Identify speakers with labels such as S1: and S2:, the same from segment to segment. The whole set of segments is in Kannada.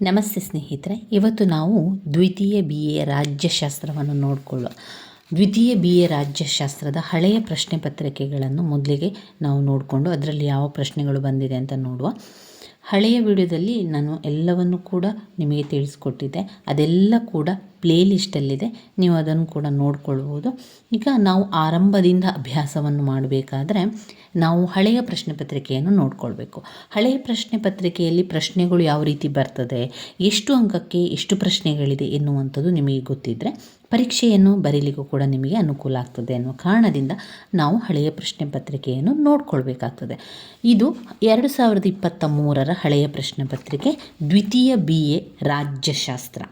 S1: ನಮಸ್ತೆ ಸ್ನೇಹಿತರೆ, ಇವತ್ತು ನಾವು ದ್ವಿತೀಯ ಬಿ ಎ ರಾಜ್ಯಶಾಸ್ತ್ರವನ್ನು ನೋಡಿಕೊಳ್ಳೋ ದ್ವಿತೀಯ ಬಿ ಎ ರಾಜ್ಯಶಾಸ್ತ್ರದ ಹಳೆಯ ಪ್ರಶ್ನೆ ಪತ್ರಿಕೆಗಳನ್ನು ಮೊದಲಿಗೆ ನಾವು ನೋಡಿಕೊಂಡು ಅದರಲ್ಲಿ ಯಾವ ಪ್ರಶ್ನೆಗಳು ಬಂದಿದೆ ಅಂತ ನೋಡುವ. ಹಳೆಯ ವಿಡಿಯೋದಲ್ಲಿ ನಾನು ಎಲ್ಲವನ್ನು ಕೂಡ ನಿಮಗೆ ತಿಳಿಸ್ಕೊಟ್ಟಿದ್ದೆ. ಅದೆಲ್ಲ ಕೂಡ ಪ್ಲೇ ಲಿಸ್ಟಲ್ಲಿದೆ ನೀವು ಅದನ್ನು ಕೂಡ ನೋಡ್ಕೊಳ್ಬೋದು. ಈಗ ನಾವು ಆರಂಭದಿಂದ ಅಭ್ಯಾಸವನ್ನು ಮಾಡಬೇಕಾದ್ರೆ ನಾವು ಹಳೆಯ ಪ್ರಶ್ನೆ ಪತ್ರಿಕೆಯನ್ನು ನೋಡ್ಕೊಳ್ಬೇಕು. ಹಳೆಯ ಪ್ರಶ್ನೆ ಪತ್ರಿಕೆಯಲ್ಲಿ ಪ್ರಶ್ನೆಗಳು ಯಾವ ರೀತಿ ಬರ್ತದೆ, ಎಷ್ಟು ಅಂಕಕ್ಕೆ ಎಷ್ಟು ಪ್ರಶ್ನೆಗಳಿದೆ ಎನ್ನುವಂಥದ್ದು ನಿಮಗೆ ಗೊತ್ತಿದ್ದರೆ ಪರೀಕ್ಷೆಯನ್ನು ಬರೀಲಿಕ್ಕೂ ಕೂಡ ನಿಮಗೆ ಅನುಕೂಲ ಆಗ್ತದೆ ಅನ್ನುವ ಕಾರಣದಿಂದ ನಾವು ಹಳೆಯ ಪ್ರಶ್ನೆ ಪತ್ರಿಕೆಯನ್ನು ನೋಡ್ಕೊಳ್ಬೇಕಾಗ್ತದೆ. ಇದು ಎರಡು ಸಾವಿರದ ಇಪ್ಪತ್ತ ಮೂರರ ಹಳೆಯ ಪ್ರಶ್ನೆ ಪತ್ರಿಕೆ, ದ್ವಿತೀಯ ಬಿ ಎ, ರಾಜ್ಯಶಾಸ್ತ್ರ.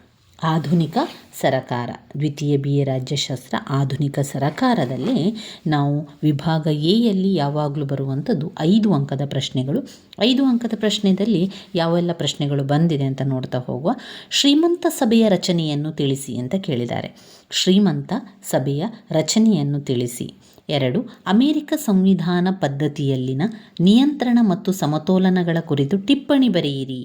S1: ಆಧುನಿಕ ಸರಕಾರ. ದ್ವಿತೀಯ ಬಿ ಎ ರಾಜ್ಯಶಾಸ್ತ್ರ ಆಧುನಿಕ ಸರಕಾರದಲ್ಲಿ ನಾವು ವಿಭಾಗ ಎಯಲ್ಲಿ ಯಾವಾಗಲೂ ಬರುವಂಥದ್ದು ಐದು ಅಂಕದ ಪ್ರಶ್ನೆಗಳು. ಐದು ಅಂಕದ ಪ್ರಶ್ನೆಯಲ್ಲಿ ಯಾವೆಲ್ಲ ಪ್ರಶ್ನೆಗಳು ಬಂದಿದೆ ಅಂತ ನೋಡ್ತಾ ಹೋಗುವ ಶ್ರೀಮಂತ ಸಭೆಯ ರಚನೆಯನ್ನು ತಿಳಿಸಿ ಅಂತ ಕೇಳಿದ್ದಾರೆ. ಶ್ರೀಮಂತ ಸಭೆಯ ರಚನೆಯನ್ನು ತಿಳಿಸಿ. ಎರಡು, ಅಮೆರಿಕ ಸಂವಿಧಾನ ಪದ್ಧತಿಯಲ್ಲಿನ ನಿಯಂತ್ರಣ ಮತ್ತು ಸಮತೋಲನಗಳ ಕುರಿತು ಟಿಪ್ಪಣಿ ಬರೆಯಿರಿ.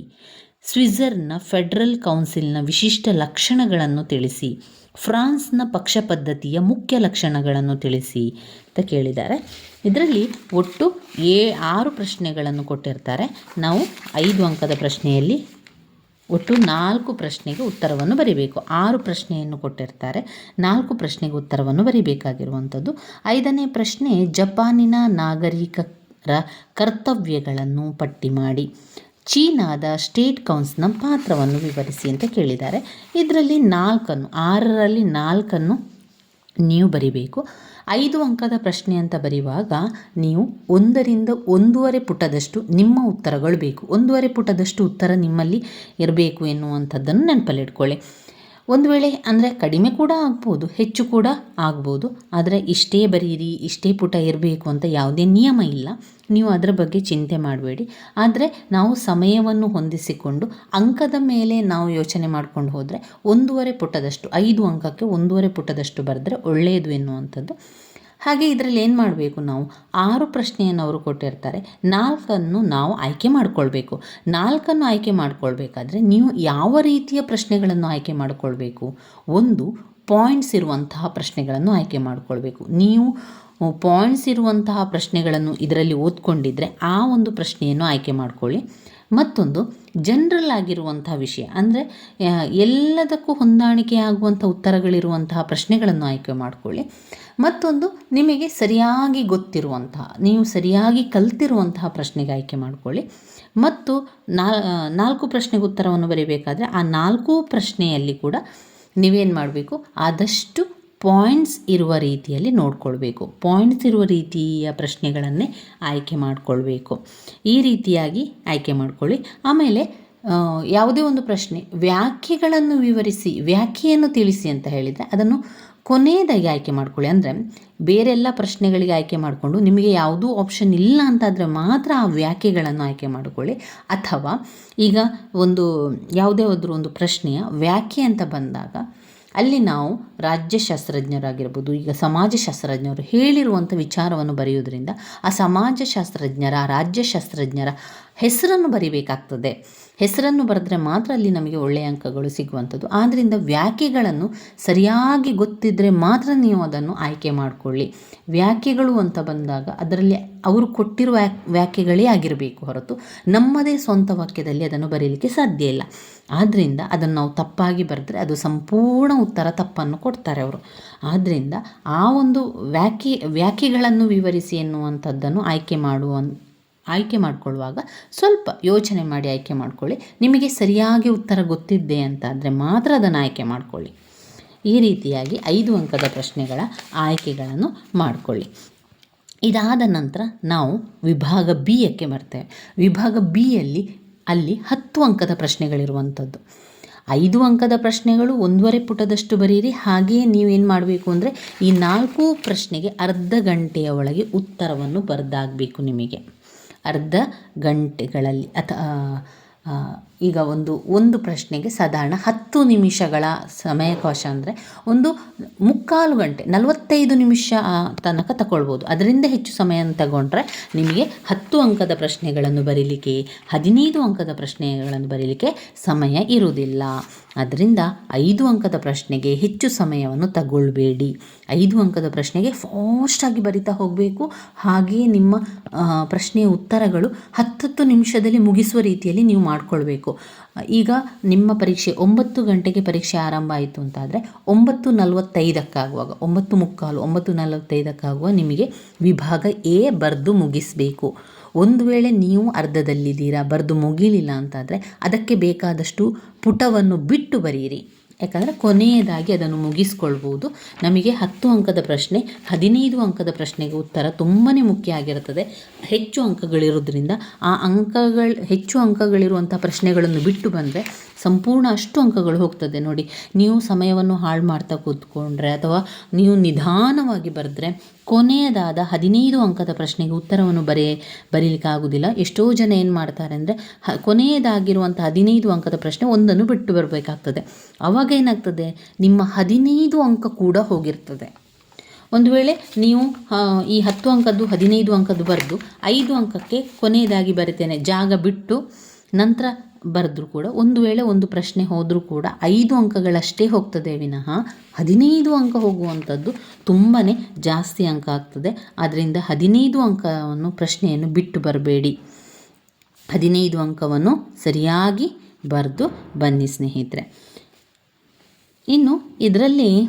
S1: ಸ್ವಿಟ್ಜರ್ನ ಫೆಡರಲ್ ಕೌನ್ಸಿಲ್ನ ವಿಶಿಷ್ಟ ಲಕ್ಷಣಗಳನ್ನು ತಿಳಿಸಿ, ಫ್ರಾನ್ಸ್ನ ಪಕ್ಷ ಪದ್ಧತಿಯ ಮುಖ್ಯ ಲಕ್ಷಣಗಳನ್ನು ತಿಳಿಸಿ ಅಂತ ಕೇಳಿದ್ದಾರೆ. ಇದರಲ್ಲಿ ಒಟ್ಟು ಏ ಆರು ಪ್ರಶ್ನೆಗಳನ್ನು ಕೊಟ್ಟಿರ್ತಾರೆ. ನಾವು ಐದು ಅಂಕದ ಪ್ರಶ್ನೆಯಲ್ಲಿ ಒಟ್ಟು ನಾಲ್ಕು ಪ್ರಶ್ನೆಗೆ ಉತ್ತರವನ್ನು ಬರೀಬೇಕು. ಆರು ಪ್ರಶ್ನೆಯನ್ನು ಕೊಟ್ಟಿರ್ತಾರೆ. ನಾಲ್ಕು ಪ್ರಶ್ನೆಗೆ ಉತ್ತರವನ್ನು ಬರೀಬೇಕಾಗಿರುವಂಥದ್ದು. ಐದನೇ ಪ್ರಶ್ನೆ, ಜಪಾನಿನ ನಾಗರಿಕರ ಕರ್ತವ್ಯಗಳನ್ನು ಪಟ್ಟಿ ಮಾಡಿ. ಚೀನಾದ ಸ್ಟೇಟ್ ಕೌನ್ಸ್ನ ಪಾತ್ರವನ್ನು ವಿವರಿಸಿ ಅಂತ ಕೇಳಿದ್ದಾರೆ. ಇದರಲ್ಲಿ ನಾಲ್ಕನ್ನು, ಆರರಲ್ಲಿ ನಾಲ್ಕನ್ನು ನೀವು ಬರಿಬೇಕು. ಐದು ಅಂಕದ ಪ್ರಶ್ನೆ ಅಂತ ಬರೆಯುವಾಗ ನೀವು ಒಂದರಿಂದ ಒಂದೂವರೆ ಪುಟದಷ್ಟು ನಿಮ್ಮ ಉತ್ತರಗಳು ಬೇಕು. ಒಂದೂವರೆ ಪುಟದಷ್ಟು ಉತ್ತರ ನಿಮ್ಮಲ್ಲಿ ಇರಬೇಕು ಎನ್ನುವಂಥದ್ದನ್ನು ನೆನಪಲ್ಲಿಟ್ಕೊಳ್ಳಿ. ಒಂದು ವೇಳೆ ಅಂದರೆ ಕಡಿಮೆ ಕೂಡ ಆಗ್ಬೋದು, ಹೆಚ್ಚು ಕೂಡ ಆಗ್ಬೋದು. ಆದರೆ ಇಷ್ಟೇ ಬರೀರಿ, ಇಷ್ಟೇ ಪುಟ ಇರಬೇಕು ಅಂತ ಯಾವುದೇ ನಿಯಮ ಇಲ್ಲ. ನೀವು ಅದರ ಬಗ್ಗೆ ಚಿಂತೆ ಮಾಡಬೇಡಿ. ಆದರೆ ನಾವು ಸಮಯವನ್ನು ಹೊಂದಿಸಿಕೊಂಡು ಅಂಕದ ಮೇಲೆ ನಾವು ಯೋಚನೆ ಮಾಡ್ಕೊಂಡು ಹೋದರೆ ಒಂದೂವರೆ ಪುಟದಷ್ಟು, ಐದು ಅಂಕಕ್ಕೆ ಒಂದೂವರೆ ಪುಟದಷ್ಟು ಬರೆದ್ರೆ ಒಳ್ಳೆಯದು ಎನ್ನುವಂಥದ್ದು. ಹಾಗೆ ಇದರಲ್ಲಿ ಏನು ಮಾಡಬೇಕು ನಾವು? ಆರು ಪ್ರಶ್ನೆಯನ್ನು ಅವರು ಕೊಟ್ಟಿರ್ತಾರೆ. ನಾಲ್ಕನ್ನು ನಾವು ಆಯ್ಕೆ ಮಾಡಿಕೊಳ್ಬೇಕು. ನಾಲ್ಕನ್ನು ಆಯ್ಕೆ ಮಾಡಿಕೊಳ್ಬೇಕಾದ್ರೆ ನೀವು ಯಾವ ರೀತಿಯ ಪ್ರಶ್ನೆಗಳನ್ನು ಆಯ್ಕೆ ಮಾಡಿಕೊಳ್ಬೇಕು? ಒಂದು ಪಾಯಿಂಟ್ಸ್ ಇರುವಂತಹ ಪ್ರಶ್ನೆಗಳನ್ನು ಆಯ್ಕೆ ಮಾಡಿಕೊಳ್ಬೇಕು. ನೀವು ಪಾಯಿಂಟ್ಸ್ ಇರುವಂತಹ ಪ್ರಶ್ನೆಗಳನ್ನು ಇದರಲ್ಲಿ ಓದ್ಕೊಂಡಿದ್ದರೆ ಆ ಒಂದು ಪ್ರಶ್ನೆಯನ್ನು ಆಯ್ಕೆ ಮಾಡಿಕೊಳ್ಳಿ. ಮತ್ತೊಂದು ಜನರಲ್ ಆಗಿರುವಂತಹ ವಿಷಯ. ಅಂದರೆ ಎಲ್ಲದಕ್ಕೂ ಹೊಂದಾಣಿಕೆ ಆಗುವಂಥ ಉತ್ತರಗಳಿರುವಂತಹ ಪ್ರಶ್ನೆಗಳನ್ನು ಆಯ್ಕೆ ಮಾಡಿಕೊಳ್ಳಿ. ಮತ್ತೊಂದು, ನಿಮಗೆ ಸರಿಯಾಗಿ ಗೊತ್ತಿರುವಂತಹ, ನೀವು ಸರಿಯಾಗಿ ಕಲ್ತಿರುವಂತಹ ಪ್ರಶ್ನೆಗೆ ಆಯ್ಕೆ ಮಾಡಿಕೊಳ್ಳಿ. ಮತ್ತು ನಾಲ್ಕು ಪ್ರಶ್ನೆಗೆ ಉತ್ತರವನ್ನು ಬರೀಬೇಕಾದರೆ, ಆ ನಾಲ್ಕು ಪ್ರಶ್ನೆಯಲ್ಲಿ ಕೂಡ ನೀವೇನು ಮಾಡಬೇಕು, ಆದಷ್ಟು ಪಾಯಿಂಟ್ಸ್ ಇರುವ ರೀತಿಯಲ್ಲಿ ನೋಡ್ಕೊಳ್ಬೇಕು. ಪಾಯಿಂಟ್ಸ್ ಇರುವ ರೀತಿಯ ಪ್ರಶ್ನೆಗಳನ್ನೇ ಆಯ್ಕೆ ಮಾಡಿಕೊಳ್ಬೇಕು. ಈ ರೀತಿಯಾಗಿ ಆಯ್ಕೆ ಮಾಡಿಕೊಳ್ಳಿ. ಆಮೇಲೆ ಯಾವುದೇ ಒಂದು ಪ್ರಶ್ನೆ, ವ್ಯಾಖ್ಯೆಗಳನ್ನು ವಿವರಿಸಿ, ವ್ಯಾಖ್ಯೆಯನ್ನು ತಿಳಿಸಿ ಅಂತ ಹೇಳಿದರೆ ಅದನ್ನು ಕೊನೆಯದಾಗಿ ಆಯ್ಕೆ ಮಾಡ್ಕೊಳ್ಳಿ. ಅಂದರೆ, ಬೇರೆಲ್ಲ ಪ್ರಶ್ನೆಗಳಿಗೆ ಆಯ್ಕೆ ಮಾಡಿಕೊಂಡು ನಿಮಗೆ ಯಾವುದೂ ಆಪ್ಷನ್ ಇಲ್ಲ ಅಂತಾದರೆ ಮಾತ್ರ ಆ ವ್ಯಾಖ್ಯೆಗಳನ್ನು ಆಯ್ಕೆ ಮಾಡಿಕೊಳ್ಳಿ. ಅಥವಾ, ಈಗ ಒಂದು, ಯಾವುದೇ ಒಂದು ಪ್ರಶ್ನೆಯ ವ್ಯಾಖ್ಯೆ ಅಂತ ಬಂದಾಗ ಅಲ್ಲಿ ನಾವು ರಾಜ್ಯಶಾಸ್ತ್ರಜ್ಞರಾಗಿರ್ಬೋದು ಈಗ ಸಮಾಜಶಾಸ್ತ್ರಜ್ಞರು ಹೇಳಿರುವಂಥ ವಿಚಾರವನ್ನು ಬರೆಯುವುದರಿಂದ ಆ ಸಮಾಜಶಾಸ್ತ್ರಜ್ಞರ ರಾಜ್ಯಶಾಸ್ತ್ರಜ್ಞರ ಹೆಸರನ್ನು ಬರಿಬೇಕಾಗ್ತದೆ. ಹೆಸರನ್ನು ಬರೆದ್ರೆ ಮಾತ್ರ ಅಲ್ಲಿ ನಮಗೆ ಒಳ್ಳೆಯ ಅಂಕಗಳು ಸಿಗುವಂಥದ್ದು. ಆದ್ದರಿಂದ ವ್ಯಾಖ್ಯೆಗಳನ್ನು ಸರಿಯಾಗಿ ಗೊತ್ತಿದ್ದರೆ ಮಾತ್ರ ನೀವು ಅದನ್ನು ಆಯ್ಕೆ ಮಾಡಿಕೊಳ್ಳಿ. ವ್ಯಾಖ್ಯೆಗಳು ಅಂತ ಬಂದಾಗ ಅದರಲ್ಲಿ ಅವರು ಕೊಟ್ಟಿರುವ ವ್ಯಾಖ್ಯೆಗಳೇ ಆಗಿರಬೇಕು ಹೊರತು ನಮ್ಮದೇ ಸ್ವಂತ ವಾಕ್ಯದಲ್ಲಿ ಅದನ್ನು ಬರೀಲಿಕ್ಕೆ ಸಾಧ್ಯ ಇಲ್ಲ. ಆದ್ದರಿಂದ ಅದನ್ನು ನಾವು ತಪ್ಪಾಗಿ ಬರೆದ್ರೆ ಅದು ಸಂಪೂರ್ಣ ಉತ್ತರ ತಪ್ಪನ್ನು ಕೊಡ್ತಾರೆ ಅವರು. ಆದ್ದರಿಂದ ಆ ಒಂದು ವ್ಯಾಖ್ಯೆ, ವ್ಯಾಖ್ಯೆಗಳನ್ನು ವಿವರಿಸಿ ಎನ್ನುವಂಥದ್ದನ್ನು ಆಯ್ಕೆ ಮಾಡುವ ಆಯ್ಕೆ ಮಾಡಿಕೊಳ್ಳುವಾಗ ಸ್ವಲ್ಪ ಯೋಚನೆ ಮಾಡಿ ಆಯ್ಕೆ ಮಾಡಿಕೊಳ್ಳಿ. ನಿಮಗೆ ಸರಿಯಾಗಿ ಉತ್ತರ ಗೊತ್ತಿದ್ದೆ ಅಂತಾದರೆ ಮಾತ್ರ ಅದನ್ನು ಆಯ್ಕೆ ಮಾಡಿಕೊಳ್ಳಿ. ಈ ರೀತಿಯಾಗಿ ಐದು ಅಂಕದ ಪ್ರಶ್ನೆಗಳ ಆಯ್ಕೆಗಳನ್ನು ಮಾಡಿಕೊಳ್ಳಿ. ಇದಾದ ನಂತರ ನಾವು ವಿಭಾಗ ಬಿ ಯಕ್ಕೆ ಬರ್ತೇವೆ. ವಿಭಾಗ ಬಿಯಲ್ಲಿ ಅಲ್ಲಿ ಹತ್ತು ಅಂಕದ ಪ್ರಶ್ನೆಗಳಿರುವಂಥದ್ದು. ಐದು ಅಂಕದ ಪ್ರಶ್ನೆಗಳು ಒಂದೂವರೆ ಪುಟದಷ್ಟು ಬರೀರಿ. ಹಾಗೆಯೇ ನೀವೇನು ಮಾಡಬೇಕು ಅಂದರೆ ಈ ನಾಲ್ಕು ಪ್ರಶ್ನೆಗೆ ಅರ್ಧ ಗಂಟೆಯ ಒಳಗೆ ಉತ್ತರವನ್ನು ಬರೆದಾಗಬೇಕು ನಿಮಗೆ. ಅರ್ಧ ಗಂಟೆಗಳಲ್ಲಿ ಅಥವಾ ಈಗ ಒಂದು ಒಂದು ಪ್ರಶ್ನೆಗೆ ಸಾಧಾರಣ ಹತ್ತು ನಿಮಿಷಗಳ ಸಮಯಾವಕಾಶ ಅಂದರೆ ಒಂದು ಮುಕ್ಕಾಲು ಗಂಟೆ, ನಲವತ್ತೈದು ನಿಮಿಷ ತನಕ ತಗೊಳ್ಬೋದು ಅದರಿಂದ ಹೆಚ್ಚು ಸಮಯ ತಗೊಂಡ್ರೆ ನಿಮಗೆ ಹತ್ತು ಅಂಕದ ಪ್ರಶ್ನೆಗಳನ್ನು ಬರೀಲಿಕ್ಕೆ, ಹದಿನೈದು ಅಂಕದ ಪ್ರಶ್ನೆಗಳನ್ನು ಬರೀಲಿಕ್ಕೆ ಸಮಯ ಇರುವುದಿಲ್ಲ. ಅದರಿಂದ ಐದು ಅಂಕದ ಪ್ರಶ್ನೆಗೆ ಹೆಚ್ಚು ಸಮಯವನ್ನು ತಗೊಳ್ಬೇಡಿ. ಐದು ಅಂಕದ ಪ್ರಶ್ನೆಗೆ ಫಾಸ್ಟಾಗಿ ಬರಿತಾ ಹೋಗಬೇಕು. ಹಾಗೆಯೇ ನಿಮ್ಮ ಪ್ರಶ್ನೆಯ ಉತ್ತರಗಳು ಹತ್ತತ್ತು ನಿಮಿಷದಲ್ಲಿ ಮುಗಿಸುವ ರೀತಿಯಲ್ಲಿ ನೀವು ಮಾಡಿಕೊಳ್ಬೇಕು. ಈಗ ನಿಮ್ಮ ಪರೀಕ್ಷೆ ಒಂಬತ್ತು ಗಂಟೆಗೆ ಪರೀಕ್ಷೆ ಆರಂಭ ಆಯಿತು ಅಂತಾದರೆ ಒಂಬತ್ತು ನಲವತ್ತೈದಕ್ಕಾಗುವಾಗ, ಒಂಬತ್ತು ಮುಕ್ಕಾಲು, ಒಂಬತ್ತು ನಲವತ್ತೈದಕ್ಕಾಗುವ ನಿಮಗೆ ವಿಭಾಗ ಎ ಬರೆದು ಮುಗಿಸಬೇಕು. ಒಂದು ವೇಳೆ ನೀವು ಅರ್ಧದಲ್ಲಿದ್ದೀರಾ, ಬರೆದು ಮುಗಿಲಿಲ್ಲ ಅಂತಾದರೆ ಅದಕ್ಕೆ ಬೇಕಾದಷ್ಟು ಪುಟವನ್ನು ಬಿಟ್ಟು ಬರೆಯಿರಿ. ಯಾಕಂದರೆ ಕೊನೆಯದಾಗಿ ಅದನ್ನು ಮುಗಿಸ್ಕೊಳ್ಬೋದು. ನಮಗೆ ಹತ್ತು ಅಂಕದ ಪ್ರಶ್ನೆ, ಹದಿನೈದು ಅಂಕದ ಪ್ರಶ್ನೆಗೆ ಉತ್ತರ ತುಂಬಾ ಮುಖ್ಯ ಆಗಿರುತ್ತದೆ ಹೆಚ್ಚು ಅಂಕಗಳಿರೋದ್ರಿಂದ ಆ ಅಂಕಗಳು, ಹೆಚ್ಚು ಅಂಕಗಳಿರುವಂಥ ಪ್ರಶ್ನೆಗಳನ್ನು ಬಿಟ್ಟು ಬಂದರೆ ಸಂಪೂರ್ಣ ಅಷ್ಟು ಅಂಕಗಳು ಹೋಗ್ತದೆ. ನೋಡಿ, ನೀವು ಸಮಯವನ್ನು ಹಾಳು ಮಾಡ್ತಾ ಕೂತ್ಕೊಂಡ್ರೆ ಅಥವಾ ನೀವು ನಿಧಾನವಾಗಿ ಬರೆದ್ರೆ ಕೊನೆಯದಾದ ಹದಿನೈದು ಅಂಕದ ಪ್ರಶ್ನೆಗೆ ಉತ್ತರವನ್ನು ಬರೆ ಬರೀಲಿಕ್ಕೆ ಆಗೋದಿಲ್ಲ ಎಷ್ಟೋ ಜನ ಏನು ಮಾಡ್ತಾರೆ ಅಂದರೆ, ಹ ಕೊನೆಯದಾಗಿರುವಂಥ ಹದಿನೈದು ಅಂಕದ ಪ್ರಶ್ನೆ ಒಂದನ್ನು ಬಿಟ್ಟು ಬರಬೇಕಾಗ್ತದೆ. ಅವಾಗ ಏನಾಗ್ತದೆ? ನಿಮ್ಮ ಹದಿನೈದು ಅಂಕ ಕೂಡ ಹೋಗಿರ್ತದೆ. ಒಂದು ವೇಳೆ ನೀವು ಈ ಹತ್ತು ಅಂಕದ್ದು, ಹದಿನೈದು ಅಂಕದ್ದು ಬರೆದು, ಐದು ಅಂಕಕ್ಕೆ ಕೊನೆಯದಾಗಿ ಬರಿತೇನೆ, ಜಾಗ ಬಿಟ್ಟು, ನಂತರ ಬರೆದ್ರೂ ಕೂಡ ಒಂದು ವೇಳೆ ಒಂದು ಪ್ರಶ್ನೆ ಹೋದರೂ ಕೂಡ ಐದು ಅಂಕಗಳಷ್ಟೇ ಹೋಗ್ತದೆ ವಿನಃ ಹದಿನೈದು ಅಂಕ ಹೋಗುವಂಥದ್ದು ತುಂಬಾ ಜಾಸ್ತಿ ಅಂಕ ಆಗ್ತದೆ. ಆದ್ದರಿಂದ ಹದಿನೈದು ಅಂಕವನ್ನು ಪ್ರಶ್ನೆಯನ್ನು ಬಿಟ್ಟು ಬರಬೇಡಿ. ಹದಿನೈದು ಅಂಕವನ್ನು ಸರಿಯಾಗಿ ಬರೆದು ಬನ್ನಿ ಸ್ನೇಹಿತರೆ. ಇನ್ನು ಇದರಲ್ಲಿ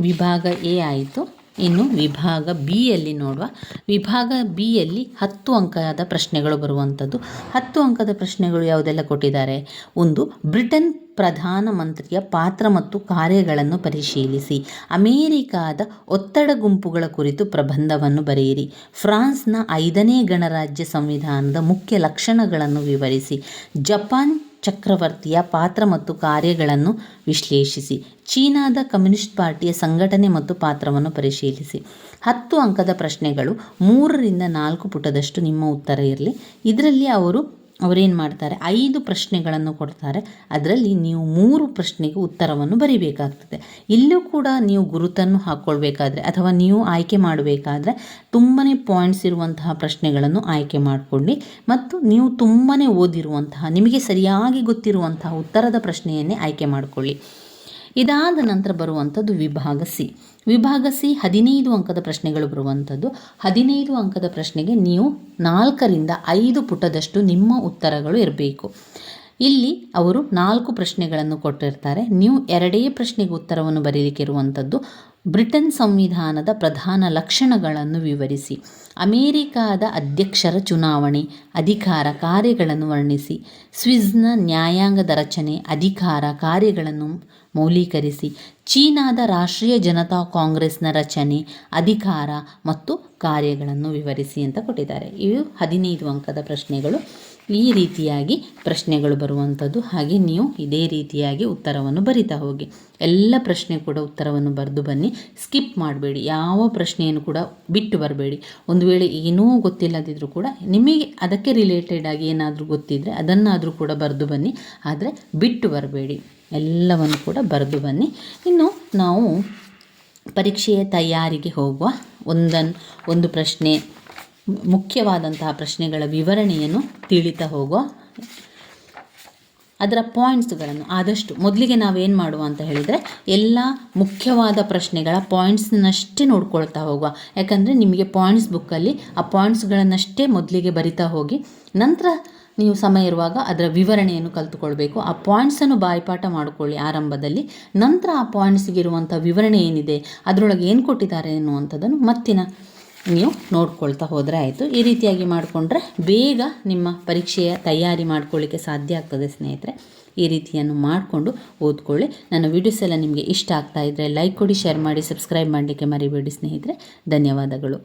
S1: ವಿಭಾಗ ಎ ಆಯಿತು. ಇನ್ನು ವಿಭಾಗ ಬಿ ಯಲ್ಲಿ ನೋಡುವ. ವಿಭಾಗ ಬಿ ಯಲ್ಲಿ ಹತ್ತು ಅಂಕದ ಪ್ರಶ್ನೆಗಳು ಬರುವಂಥದ್ದು. ಹತ್ತು ಅಂಕದ ಪ್ರಶ್ನೆಗಳು ಯಾವುದೆಲ್ಲ ಕೊಟ್ಟಿದ್ದಾರೆ? ಒಂದು, ಬ್ರಿಟನ್ ಪ್ರಧಾನಮಂತ್ರಿಯ ಪಾತ್ರ ಮತ್ತು ಕಾರ್ಯಗಳನ್ನು ಪರಿಶೀಲಿಸಿ. ಅಮೇರಿಕಾದ ಒತ್ತಡ ಗುಂಪುಗಳ ಕುರಿತು ಪ್ರಬಂಧವನ್ನು ಬರೆಯಿರಿ. ಫ್ರಾನ್ಸ್ನ ಐದನೇ ಗಣರಾಜ್ಯ ಸಂವಿಧಾನದ ಮುಖ್ಯ ಲಕ್ಷಣಗಳನ್ನು ವಿವರಿಸಿ. ಜಪಾನ್ ಚಕ್ರವರ್ತಿಯ ಪಾತ್ರ ಮತ್ತು ಕಾರ್ಯಗಳನ್ನು ವಿಶ್ಲೇಷಿಸಿ. ಚೀನಾದ ಕಮ್ಯುನಿಸ್ಟ್ ಪಾರ್ಟಿಯ ಸಂಘಟನೆ ಮತ್ತು ಪಾತ್ರವನ್ನು ಪರಿಶೀಲಿಸಿ. ಹತ್ತು ಅಂಕದ ಪ್ರಶ್ನೆಗಳು ಮೂರರಿಂದ ನಾಲ್ಕು ಪುಟದಷ್ಟು ನಿಮ್ಮ ಉತ್ತರ ಇರಲಿ. ಇದರಲ್ಲಿ ಅವರು ಅವರೇನು ಮಾಡ್ತಾರೆ? ಐದು ಪ್ರಶ್ನೆಗಳನ್ನು ಕೊಡ್ತಾರೆ. ಅದರಲ್ಲಿ ನೀವು ಮೂರು ಪ್ರಶ್ನೆಗೆ ಉತ್ತರವನ್ನು ಬರಿಬೇಕಾಗ್ತದೆ. ಇಲ್ಲೂ ಕೂಡ ನೀವು ಗುರುತನ್ನು ಹಾಕ್ಕೊಳ್ಬೇಕಾದ್ರೆ ಅಥವಾ ನೀವು ಆಯ್ಕೆ ಮಾಡಬೇಕಾದ್ರೆ ತುಂಬಾ ಪಾಯಿಂಟ್ಸ್ ಇರುವಂತಹ ಪ್ರಶ್ನೆಗಳನ್ನು ಆಯ್ಕೆ ಮಾಡಿಕೊಳ್ಳಿ. ಮತ್ತು ನೀವು ತುಂಬಾ ಓದಿರುವಂತಹ, ನಿಮಗೆ ಸರಿಯಾಗಿ ಗೊತ್ತಿರುವಂತಹ ಉತ್ತರದ ಪ್ರಶ್ನೆಯನ್ನೇ ಆಯ್ಕೆ ಮಾಡಿಕೊಳ್ಳಿ. ಇದಾದ ನಂತರ ಬರುವಂಥದ್ದು ವಿಭಾಗ ಸಿ. ವಿಭಾಗ ಸಿ ಹದಿನೈದು ಅಂಕದ ಪ್ರಶ್ನೆಗಳು ಬರುವಂಥದ್ದು. ಹದಿನೈದು ಅಂಕದ ಪ್ರಶ್ನೆಗೆ ನೀವು ನಾಲ್ಕರಿಂದ ಐದು ಪುಟದಷ್ಟು ನಿಮ್ಮ ಉತ್ತರಗಳು ಇರಬೇಕು. ಇಲ್ಲಿ ಅವರು ನಾಲ್ಕು ಪ್ರಶ್ನೆಗಳನ್ನು ಕೊಟ್ಟಿರ್ತಾರೆ. ನೀವು ಎರಡೇ ಪ್ರಶ್ನೆಗೆ ಉತ್ತರವನ್ನು ಬರೀಲಿಕ್ಕೆ ಇರುವಂಥದ್ದು. ಬ್ರಿಟನ್ ಸಂವಿಧಾನದ ಪ್ರಧಾನ ಲಕ್ಷಣಗಳನ್ನು ವಿವರಿಸಿ. ಅಮೇರಿಕಾದ ಅಧ್ಯಕ್ಷರ ಚುನಾವಣೆ, ಅಧಿಕಾರ ಕಾರ್ಯಗಳನ್ನು ವರ್ಣಿಸಿ. ಸ್ವಿಸ್ನ ನ್ಯಾಯಾಂಗದ ರಚನೆ, ಅಧಿಕಾರ ಕಾರ್ಯಗಳನ್ನು ಮೌಲ್ಯೀಕರಿಸಿ ಚೀನಾದ ರಾಷ್ಟ್ರೀಯ ಜನತಾ ಕಾಂಗ್ರೆಸ್ನ ರಚನೆ, ಅಧಿಕಾರ ಮತ್ತು ಕಾರ್ಯಗಳನ್ನು ವಿವರಿಸಿ ಅಂತ ಕೊಟ್ಟಿದ್ದಾರೆ. ಇವು ಹದಿನೈದು ಅಂಕದ ಪ್ರಶ್ನೆಗಳು. ಈ ರೀತಿಯಾಗಿ ಪ್ರಶ್ನೆಗಳು ಬರುವಂಥದ್ದು. ಹಾಗೆ ನೀವು ಇದೇ ರೀತಿಯಾಗಿ ಉತ್ತರವನ್ನು ಬರಿತಾ ಹೋಗಿ. ಎಲ್ಲ ಪ್ರಶ್ನೆ ಕೂಡ ಉತ್ತರವನ್ನು ಬರೆದು ಬನ್ನಿ. ಸ್ಕಿಪ್ ಮಾಡಬೇಡಿ. ಯಾವ ಪ್ರಶ್ನೆಯನ್ನು ಕೂಡ ಬಿಟ್ಟು ಬರಬೇಡಿ. ಒಂದು ವೇಳೆ ಏನೂ ಗೊತ್ತಿಲ್ಲದಿದ್ದರೂ ಕೂಡ ನಿಮಗೆ ಅದಕ್ಕೆ ರಿಲೇಟೆಡ್ ಆಗಿ ಏನಾದರೂ ಗೊತ್ತಿದ್ದರೆ ಅದನ್ನಾದರೂ ಕೂಡ ಬರೆದು ಬನ್ನಿ. ಆದರೆ ಬಿಟ್ಟು ಬರಬೇಡಿ. ಎಲ್ಲವನ್ನು ಕೂಡ ಬರೆದು ಬನ್ನಿ. ಇನ್ನು ನಾವು ಪರೀಕ್ಷೆಯ ತಯಾರಿಗೆ ಹೋಗುವ ಒಂದನ್, ಒಂದು ಪ್ರಶ್ನೆ, ಮುಖ್ಯವಾದಂತಹ ಪ್ರಶ್ನೆಗಳ ವಿವರಣೆಯನ್ನು ತಿಳಿತಾ ಹೋಗುವ ಅದರ ಪಾಯಿಂಟ್ಸ್ಗಳನ್ನು ಆದಷ್ಟು ಮೊದಲಿಗೆ ನಾವೇನು ಮಾಡುವ ಅಂತ ಹೇಳಿದರೆ ಎಲ್ಲ ಮುಖ್ಯವಾದ ಪ್ರಶ್ನೆಗಳ ಪಾಯಿಂಟ್ಸ್ನಷ್ಟೇ ನೋಡ್ಕೊಳ್ತಾ ಹೋಗುವ. ಯಾಕಂದರೆ ನಿಮಗೆ ಪಾಯಿಂಟ್ಸ್ ಬುಕ್ಕಲ್ಲಿ ಆ ಪಾಯಿಂಟ್ಸ್ಗಳನ್ನಷ್ಟೇ ಮೊದಲಿಗೆ ಬರಿತಾ ಹೋಗಿ ನಂತರ ನೀವು ಸಮಯ ಇರುವಾಗ ಅದರ ವಿವರಣೆಯನ್ನು ಕಲಿತುಕೊಳ್ಬೇಕು. ಆ ಪಾಯಿಂಟ್ಸನ್ನು ಬಾಯಿಪಾಠ ಮಾಡಿಕೊಳ್ಳಿ ಆರಂಭದಲ್ಲಿ. ನಂತರ ಆ ಪಾಯಿಂಟ್ಸ್ಗೆ ಇರುವಂಥ ವಿವರಣೆ ಏನಿದೆ, ಅದರೊಳಗೆ ಏನು ಕೊಟ್ಟಿದ್ದಾರೆ ಅನ್ನುವಂಥದ್ದನ್ನು ಮತ್ತಿನ ನೀವು ನೋಡ್ಕೊಳ್ತಾ ಹೋದರೆ ಆಯಿತು. ಈ ರೀತಿಯಾಗಿ ಮಾಡಿಕೊಂಡ್ರೆ ಬೇಗ ನಿಮ್ಮ ಪರೀಕ್ಷೆಯ ತಯಾರಿ ಮಾಡ್ಕೊಳ್ಳಿಕ್ಕೆ ಸಾಧ್ಯ ಆಗ್ತದೆ ಸ್ನೇಹಿತರೆ. ಈ ರೀತಿಯನ್ನು ಮಾಡಿಕೊಂಡು ಓದ್ಕೊಳ್ಳಿ. ನನ್ನ ವೀಡಿಯೋಸ್ ಎಲ್ಲ ನಿಮಗೆ ಇಷ್ಟ ಆಗ್ತಾ ಇದ್ದರೆ ಲೈಕ್ ಕೊಡಿ ಶೇರ್ ಮಾಡಿ ಸಬ್ಸ್ಕ್ರೈಬ್ ಮಾಡಲಿಕ್ಕೆ ಮರಿಬೇಡಿ ಸ್ನೇಹಿತರೆ. ಧನ್ಯವಾದಗಳು.